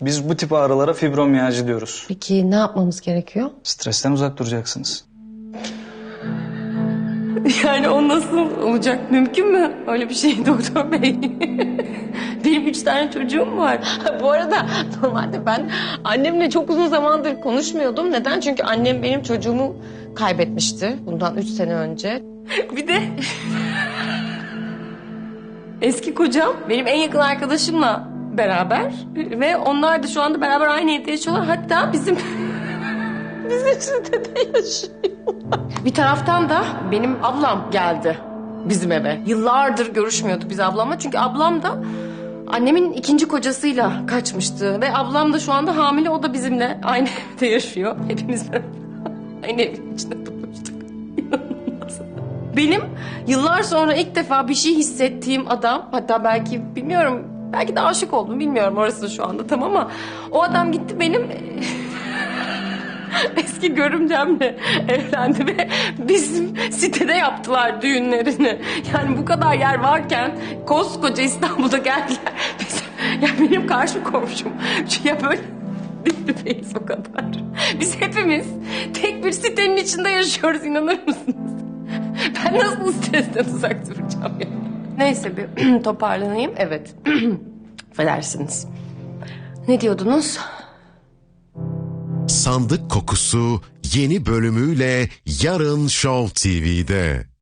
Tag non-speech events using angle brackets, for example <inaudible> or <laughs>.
Biz bu tip ağrılara fibromiyalji diyoruz. Peki ne yapmamız gerekiyor? Stresten uzak duracaksınız. <laughs> Yani o nasıl olacak? Mümkün mü? Öyle bir şey <laughs> doktor bey. Benim üç tane çocuğum var. Bu arada normalde ben annemle çok uzun zamandır konuşmuyordum. Neden? Çünkü annem benim çocuğumu kaybetmişti bundan üç sene önce. <laughs> Bir de eski kocam benim en yakın arkadaşımla beraber ve onlar da şu anda beraber aynı evde yaşıyorlar. Hatta bizim <laughs> bizim sitede yaşıyorlar. Bir taraftan da benim ablam geldi bizim eve. Yıllardır görüşmüyorduk biz ablamla. Çünkü ablam da annemin ikinci kocasıyla kaçmıştı. Ve ablam da şu anda hamile. O da bizimle aynı <laughs> evde yaşıyor. Hepimiz aynı evin içinde. İnanılmaz. Benim yıllar sonra ilk defa bir şey hissettiğim adam hatta belki bilmiyorum belki de aşık oldum bilmiyorum orası şu anda tam ama o adam gitti benim <laughs> eski görümcemle evlendi ve bizim sitede yaptılar düğünlerini. Yani bu kadar yer varken koskoca İstanbul'da geldiler. Biz, ya benim karşı komşum. Ya böyle dip o kadar. Biz hepimiz tek bir sitenin içinde yaşıyoruz inanır mısınız? Ben nasıl stresten uzak duracağım ya? Neyse bir <clears throat> toparlanayım. Evet. <clears throat> Affedersiniz. Ne diyordunuz? Sandık Kokusu yeni bölümüyle yarın Show TV'de.